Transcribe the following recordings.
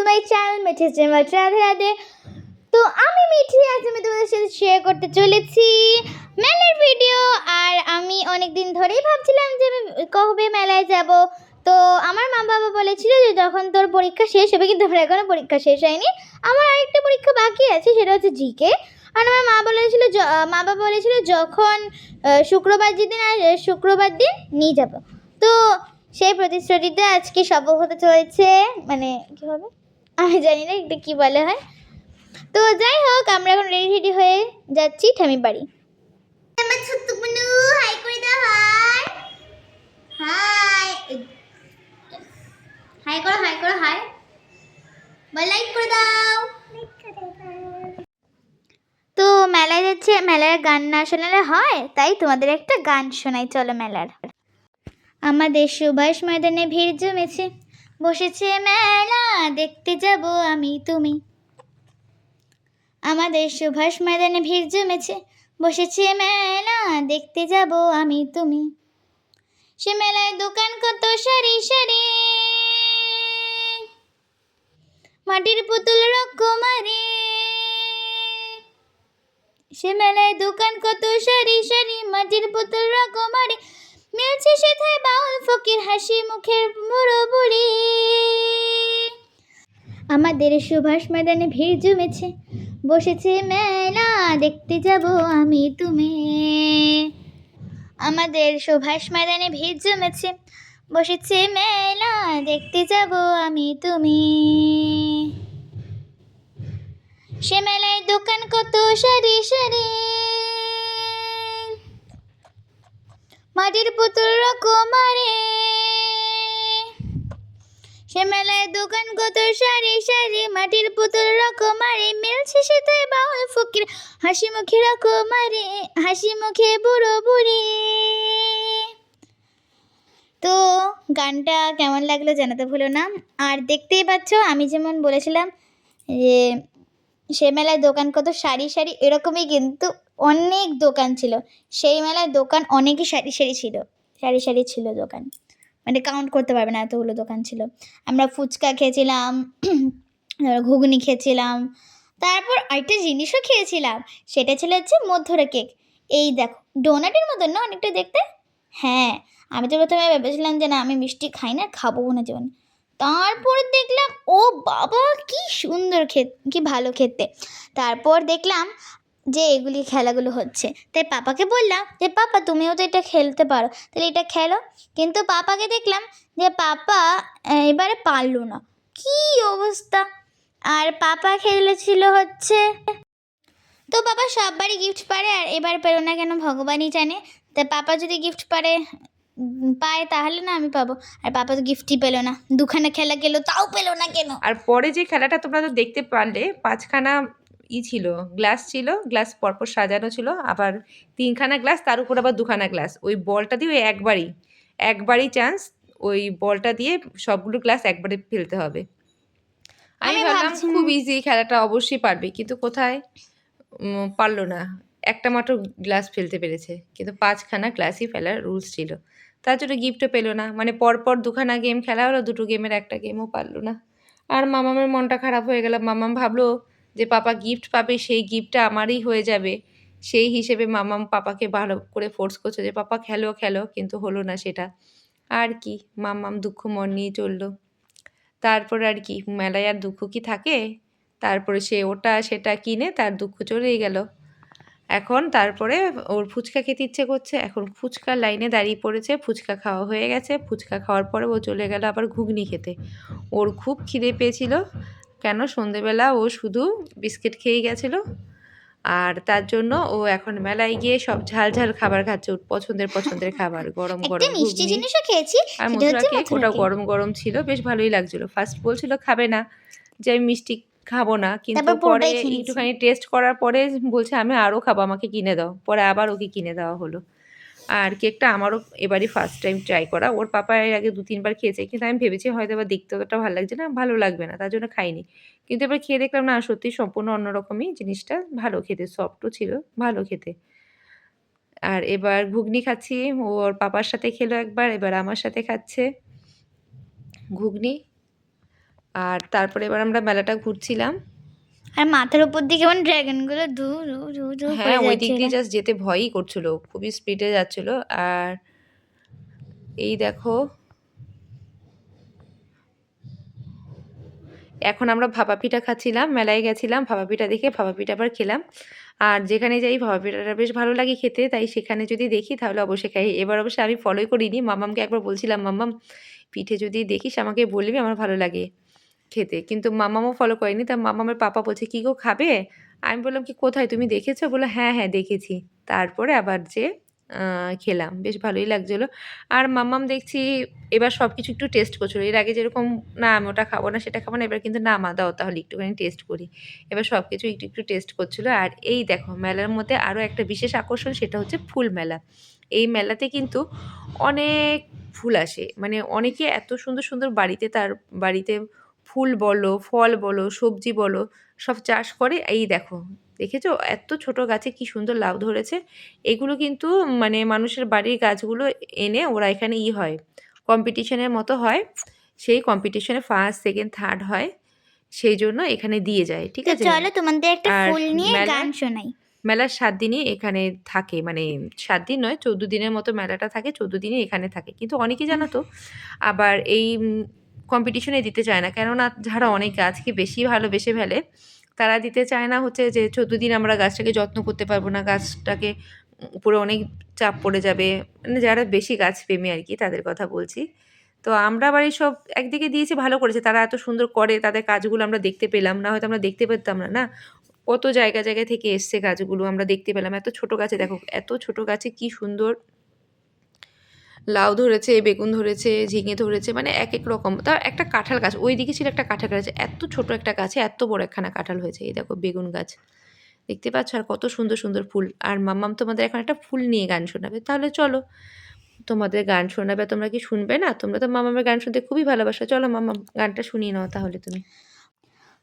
Two my channel মিঠে রাধে রাধে তো আমি মিঠি, আজ আমি তোমাদের সাথে শেয়ার করতে চলেছি মেলার ভিডিও আর আমি অনেক দিন ধরেই ভাবছিলাম যে আমি কবে মেলায় যাব। তো আমার মা বাবা বলেছিল যে যখন তোর পরীক্ষা শেষ হবে, কিন্তু আমার এখনও পরীক্ষা শেষ হয়নি। আমার আরেকটা পরীক্ষা বাকি আছে, সেটা হচ্ছে জিকে আর আমার মা বলেছিল মা বাবা বলেছিল যখন শুক্রবার যেদিন আর শুক্রবার দিন নিয়ে যাব। তো সেই প্রতিশ্রুতিতে আজকে সফল হতে চলেছে মানে কি হবে? আমি জানি না এটা কী বলে হয়। তো যাই হোক, আমরা এখন রেডি রেডি হয়ে যাচ্ছি ঠামি বাড়ি। দাও হাই হাই করে দাও। তো মেলায় যাচ্ছে, মেলার গান না শোনালে হয়, তাই তোমাদের একটা গান শোনাই, চলো মেলার। আমাদের সুভাষ ময়দানে ভিড় জমেছে। বসেছে মেলা, দেখতে যাব আমি তুমি। আমাদের সুভাষ ময়দানে ভিড় জমেছে, বসেছে মেলা, দেখতে যাব আমি তুমি। সে মেলায় দোকান কত সারি সারি। মাটির পুতুল রকমারি সে মেলায় দোকান কত সারি সারি, মাটির পুতুল রকমারি মিলছে ফকির হাসি মুখের বুড়ো বুড়ি আমাদের সুভাষ ময়দানে ভিড় জমেছে, বসেছে মেলা, দেখতে যাব আমি তুমি। আমাদের সুভাষ ময়দানে ভিড় জমেছে, বসেছে মেলা, দেখতে যাব আমি তুমি। সে মেলায় দোকান কত সারি সারি। মাটির পুতুল রকমারে সে মেলায় দোকান কত সারি সারি মাটির পুতুল রকমারে মিলছে সে তাই বাউল, ফকির, হাসি মুখে রকমারে হাসি মুখে বুড়ো বুড়ি। তো গানটা কেমন লাগল জানাতে ভুলো না। আর দেখতেই পাচ্ছ, আমি যেমন বলেছিলাম যে সে মেলায় দোকান কত সারি সারি এরকমই কিন্তু অনেক দোকান ছিল। সেই মেলায় দোকান অনেকই সারি সারি ছিল। সারি সারি ছিল দোকান। মানে কাউন্ট করতে পারবে না এতগুলো দোকান ছিল। আমরা ফুচকা খেয়েছিলাম ঘুগনি খেয়েছিলাম, তারপর আরেকটা জিনিসও খেয়েছিলাম। সেটা ছিল হচ্ছে মধ্যরে কেক এই দেখো ডোনাটের মতন না অনেকটা দেখতে? হ্যাঁ আমি তো প্রথমে ভেবেছিলাম যে না, আমি মিষ্টি খাই না, খাব না জীবন তারপরে দেখলাম, ও বাবা, কি সুন্দর খেতে, কি ভালো খেতে। তারপর দেখলাম যে এগুলি খেলাগুলো হচ্ছে। তাই পাপাকে বললাম যে, পাপা, তুমিও তো এটা খেলতে পারো। তাহলে এটা খেলো। কিন্তু পাপাকে দেখলাম যে, পাপা এবারে পারল না। কি অবস্থা? আর পাপা খেলেছিল হচ্ছে তো বাবা সববারই গিফট পারে, আর এবার পেল না কেন ভগবানই জানে। তা পাপা যদি গিফট পারে পায়, তাহলে না আমি পাবো। আর পাপা তো গিফটই পেল না। দুখানা খেলা গেলো, তাও পেল না কেন? আর পরে যে খেলাটা তোমরা তো দেখতে পারলে, পাঁচখানা ই ছিল গ্লাস ছিল গ্লাস পরপর সাজানো ছিল আবার তিনখানা গ্লাস তার উপর আবার দুখানা গ্লাস ওই বলটা দিয়ে ওই একবারই একবারই চান্স ওই বলটা দিয়ে সবগুলো গ্লাস একবারে ফেলতে হবে। আমি ভাবলাম খুব ইজি খেলাটা অবশ্যই পারবে কিন্তু কোথায়? পারল না। একটা মাত্র গ্লাস ফেলতে পেরেছে কিন্তু পাঁচখানা গ্লাসই ফেলার রুলস ছিল। তার জন্য গিফটও পেল না। মানে পরপর দুখানা গেম খেলা হলো দুটো গেমের একটা গেমও পারল না। আর মামামের মনটা খারাপ হয়ে গেল। মামাম ভাবলো যে পাপা গিফট পাবে, সেই গিফটটা আমারই হয়ে যাবে। সেই হিসেবে মামাম পাপাকে ভালো করে ফোর্স করছে যে, পাপা, খেলো খেলো। কিন্তু হলো না সেটা। আর কি মামাম দুঃখ মন নিয়ে চলল। তারপর আর কি, মেলায় আর দুঃখ কি থাকে? তারপরে সে ওটা, সেটা কিনে তার দুঃখ চলেই গেল। এখন তারপরে ওর ফুচকা খেতে ইচ্ছে করছে। এখন ফুচকার লাইনে দাঁড়িয়ে পড়েছে, ফুচকা খাওয়া হয়ে গেছে। ফুচকা খাওয়ার পরে ও চলে গেল আবার ঘুগনি খেতে। ওর খুব খিদে পেয়েছিল। কেন সন্ধেবেলা ও শুধু বিস্কিট খেয়ে গেছিল? আর তার জন্য ও এখন মেলায় গিয়ে সব ঝাল ঝাল খাবার খাচ্ছে ওর পছন্দের পছন্দের খাবার গরম একটা গরম মিষ্টি জিনিসও খেয়েছি আর হচ্ছে কেক কেক। গরম গরম ছিল বেশ ভালোই লাগছিল। ফার্স্ট বলছিল খাবে না। যে আমি মিষ্টি খাব না কিন্তু পরে। একটুখানি টেস্ট করার পরে বলছে আমি আরও খাব আমাকে কিনে দাও। পরে আবার ওকে কিনে দেওয়া হলো। আর কেকটা আমারও এবারই ফার্স্ট টাইম ট্রাই করা। ওর পাপা এর আগে দু তিনবার খেয়েছে, কিন্তু আমি ভেবেছি হয়তো এবার দেখতে অতটা ভালো লাগছে না, ভালো লাগবে না, তার জন্য খাইনি। কিন্তু এবার খেয়ে দেখলাম, না, সত্যি সম্পূর্ণ অন্যরকমই জিনিসটা, ভালো খেতে সফটও ছিল, ভালো খেতে। আর এবার ঘুগনি খাচ্ছি, ওর পাপার সাথে খেলো একবার, এবার আমার সাথে খাচ্ছে ঘুগনি। আর তারপরে এবার আমরা মেলাটা ঘুরছিলাম। আর মাথার উপর দিকে কেমন ড্রাগনগুলো ধু ধু ধু ধু করে হ্যাঁ ওই দিক দিয়ে জাস্ট যেতে ভয়ই করছিল খুবই স্পিডে যাচ্ছিল। আর এই দেখো এখন আমরা ভাপা পিঠা খাচ্ছিলাম মেলায় গেছিলাম ভাপা পিঠা দেখে ভাপা পিঠা আবার খেলাম। আর যেখানে যাই ভাপা পিঠাটা বেশ ভালো লাগে খেতে তাই সেখানে যদি দেখি তাহলে অবশ্যই খাই। এবার অবশ্যই আমি ফলোই করিনি মামামকে একবার বলছিলাম মামাম পিঠে যদি দেখিস আমাকে বলবি আমার ভালো লাগে। খেতে। কিন্তু মামামও ফলো করেনি। তা মামামের পাপা বলছে, কী গো, খাবে? আমি বললাম, কি, কোথায়? তুমি দেখেছ? বলল হ্যাঁ হ্যাঁ দেখেছি। তারপরে আবার যে খেলাম। বেশ ভালোই লাগছিল। আর মাম্মাম দেখছি, এবার সব কিছু একটু টেস্ট করছিল। এর আগে যেরকম, না, আমি ওটা খাব না, সেটা খাব না। এবার কিন্তু, না, মা, দাও, তাহলে একটুখানি টেস্ট করি। এবার সব কিছু একটু একটু টেস্ট করছিল। আর এই দেখো, মেলার মধ্যে আরও একটা বিশেষ আকর্ষণ, সেটা হচ্ছে ফুল মেলা। এই মেলাতে কিন্তু অনেক ফুল আসে। মানে অনেকে এত সুন্দর সুন্দর বাড়িতে তার, বাড়িতে ফুল বলো ফল বলো সবজি বলো সব চাষ করে। এই দেখো দেখেছ? এত ছোট গাছে কি সুন্দর লাভ ধরেছে। এগুলো কিন্তু মানে মানুষের বাড়ির গাছগুলো এনে ওরা এখানে ই হয় কম্পিটিশনের মতো হয়। সেই কম্পিটিশনে ফার্স্ট সেকেন্ড থার্ড হয়। সেই জন্য এখানে দিয়ে যায় ঠিক আছে? চলো তোমাদের একটা ফুল নিয়ে গান শোনাই। মেলার সাত দিনই এখানে থাকে মানে সাত দিন নয় চোদ্দ দিনের মতো মেলাটা থাকে চোদ্দ দিনই এখানে থাকে। কিন্তু অনেকেই জানো তো আবার এই কম্পিটিশনে দিতে চায় না। কেননা যারা অনেক গাছকে বেশি ভালোবেসে ফেলে, তারা দিতে চায় না হচ্ছে যে, চোদ্দ দিন আমরা গাছটাকে যত্ন করতে পারব না, গাছটাকে উপরে অনেক চাপ পড়ে যাবে। মানে যারা বেশি গাছ প্রেমী আর কি, তাদের কথা বলছি। তো আমরা আবার সব একদিকে দিয়েছি, ভালো করেছে। তারা এত সুন্দর করে তাদের কাজগুলো আমরা দেখতে পেলাম না, হয়তো আমরা দেখতে পেতাম না না? কত জায়গা জায়গা থেকে এসছে গাছগুলো, আমরা দেখতে পেলাম। এত ছোট গাছে, দেখো, এত ছোট গাছে কি সুন্দর লাউ ধরেছে, বেগুন ধরেছে, ঝিঙে ধরেছে মানে এক এক রকম। তা একটা কাঁঠাল গাছ ওই দিকে ছিল একটা কাঁঠাল গাছ, এত ছোট একটা গাছে এত বড় একখানা কাঁঠাল হয়েছে, এই দেখো বেগুন গাছ। দেখতে পাচ্ছ আর কত সুন্দর সুন্দর ফুল। আর মাম্মাম তোমাদের এখন একটা ফুল নিয়ে গান শোনাবে। তাহলে চলো, তোমাদের গান শোনাবে, তোমরা কি শুনবে না? তোমরা তো মামামের গান শুনতে খুবই ভালোবাসো। চলো মাম্মাম, গানটা শুনিয়ে নাও তাহলে তুমি।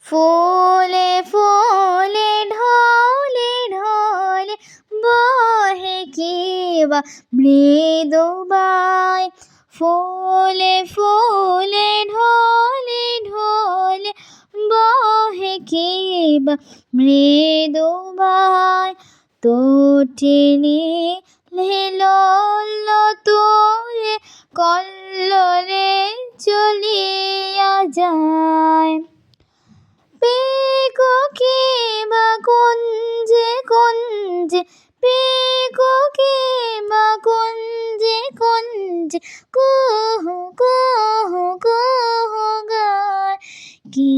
ফুলে ফুলে ঢলে ঢলে বহে কিবা মৃদুবাই ফুলে ফুলে ঢলে ঢলে বহে কিবা মৃদুবাই তোটিনি লেল তোরে কল্লরে চলিয়া যায়। পেকো কি বা কুঞ্জে কুঞ্জে পেকো কি বা কুঞ্জে কুঞ্জে কুহু কুহু কুহু গায়। কি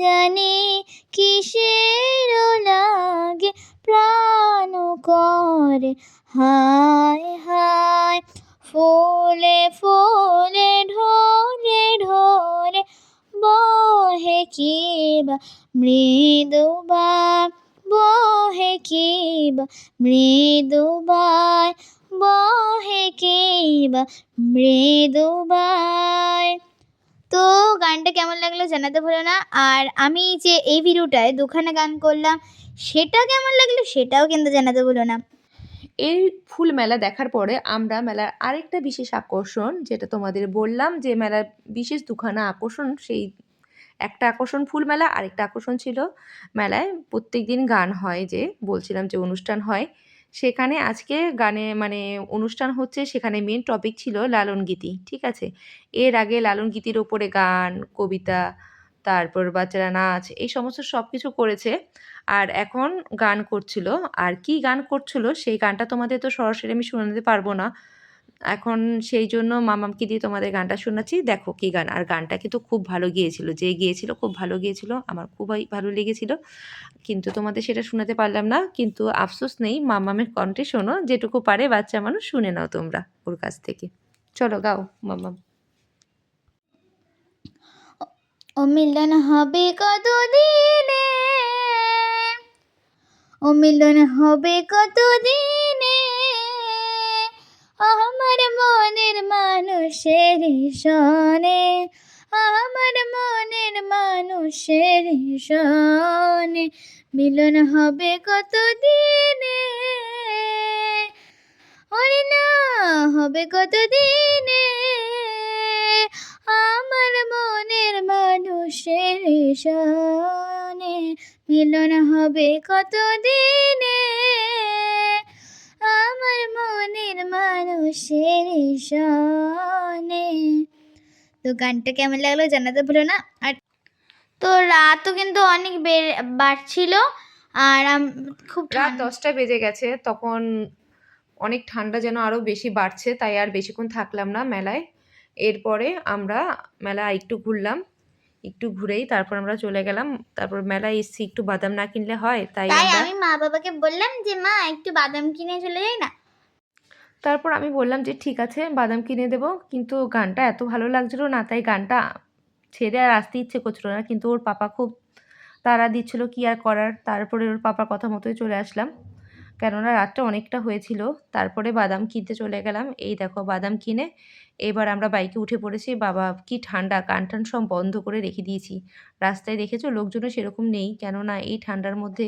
জানি কিসের লাগে? প্রাণ করে হায় কিবা মৃদুবাই বহে কিবা মৃদুবাই বহে কিবা মৃদুবাই তো গানটা কেমন লাগল জানাতে ভুলো না। আর আমি যে এই ভিডিওটায় দুখানা গান করলাম, সেটা কেমন লাগল সেটাও কিন্তু জানাতে ভুলো না। এই ফুল মেলা দেখার পরে আমরা মেলার আরেকটা বিশেষ আকর্ষণ, যেটা তোমাদের বললাম যে মেলার বিশেষ দুখানা আকর্ষণ, সেই একটা আকর্ষণ ফুল মেলা, আরেকটা আকর্ষণ ছিল মেলায় প্রত্যেক দিন গান হয় যে, বলছিলাম যে অনুষ্ঠান হয়। সেখানে আজকে গানে মানে অনুষ্ঠান হচ্ছে, সেখানে মেন টপিক ছিল লালন গীতি, ঠিক আছে? এর আগে লালন গীতির ওপরে গান, কবিতা, তারপর বাচ্চারা নাচ, এই সমস্ত সব কিছু করেছে। আর এখন গান করছিল। আর কি গান করছিল, সেই গানটা তোমাদের তো সরাসরি আমি শোনাতে পারব না। এখন সেই জন্য মামামকে দিয়ে তোমাদের গানটা শোনাচ্ছি। দেখো কি গান। আর গানটা কিন্তু খুব ভালো গিয়েছিল। যে গিয়েছিল খুব ভালো গিয়েছিল। আমার খুবই ভালো লেগেছিল। কিন্তু তোমাদের সেটা শোনাতে পারলাম না। কিন্তু আফসোস নেই, মামামের কণ্ঠে শোনো। যেটুকু পারে বাচ্চা মানুষ শুনে নাও তোমরা ওর কাছ থেকে। চলো গাও, মামাম। ও মিলন হবে কত দিনে ও মিলন হবে কত দিনে আমার মনের মানুষের সনে আমার মনের মানুষের সনে মিলন হবে কত দিনে ওরে না, হবে কত দিনে আমার মনের মানুষের সনে মিলন হবে কত দিনে আমার মনের মানুষের সনে তো গানটা কেমন লাগল জানাতে ভুলো না আর তো রাতও কিন্তু অনেক বেড়ে বাড়ছিল আর খুব রাত দশটা বেজে গেছে তখন অনেক ঠান্ডা যেন আরও বেশি বাড়ছে তাই আর বেশিক্ষণ থাকলাম না মেলায়। এরপরে আমরা মেলা একটু ঘুরলাম। একটু ঘুরেই তারপর আমরা চলে গেলাম। তারপর মেলায় এসছি একটু বাদাম না কিনলে হয় তাই আমি মা বাবাকে বললাম যে মা একটু বাদাম কিনে চলে যাই না? তারপর আমি বললাম যে ঠিক আছে বাদাম কিনে দেবো। কিন্তু গানটা এত ভালো লাগছিল না তাই গানটা ছেড়ে আর আসতে ইচ্ছে করছিল না। কিন্তু ওর পাপা খুব তাড়া দিচ্ছিল কি আর করার। তারপরে ওর পাপার কথা মতোই চলে আসলাম। কেননা রাতটা অনেকটা হয়েছিল, তারপরে বাদাম কিনতে চলে গেলাম। এই দেখো, বাদাম কিনে এবার আমরা বাইকে উঠে পড়েছি। বাবা, কি ঠান্ডা, কান টান সব বন্ধ করে রেখে দিয়েছি। রাস্তায় দেখেছ, লোকজনও সেরকম নেই। কেননা এই ঠান্ডার মধ্যে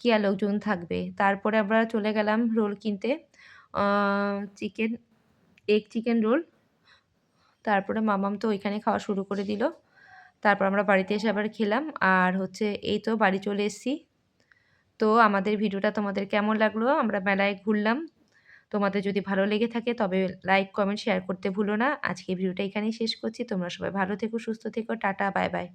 কি আর লোকজন থাকবে? তারপরে আমরা চলে গেলাম রোল কিনতে। চিকেন এগ চিকেন রোল তারপরে মামাম তো ওইখানে খাওয়া শুরু করে দিল। তারপর আমরা বাড়িতে এসে আবার খেলাম। আর হচ্ছে, এই তো বাড়ি চলে এসেছি। তো আমাদের ভিডিওটা তোমাদের কেমন লাগল? আমরা মেলায় ঘুরলাম। তোমাদের যদি ভালো লেগে থাকে তবে লাইক কমেন্ট শেয়ার করতে ভুলো না। আজকে ভিডিওটা এখানেই শেষ করছি। তোমরা সবাই ভালো থেকো, সুস্থ থেকো। Tata bye bye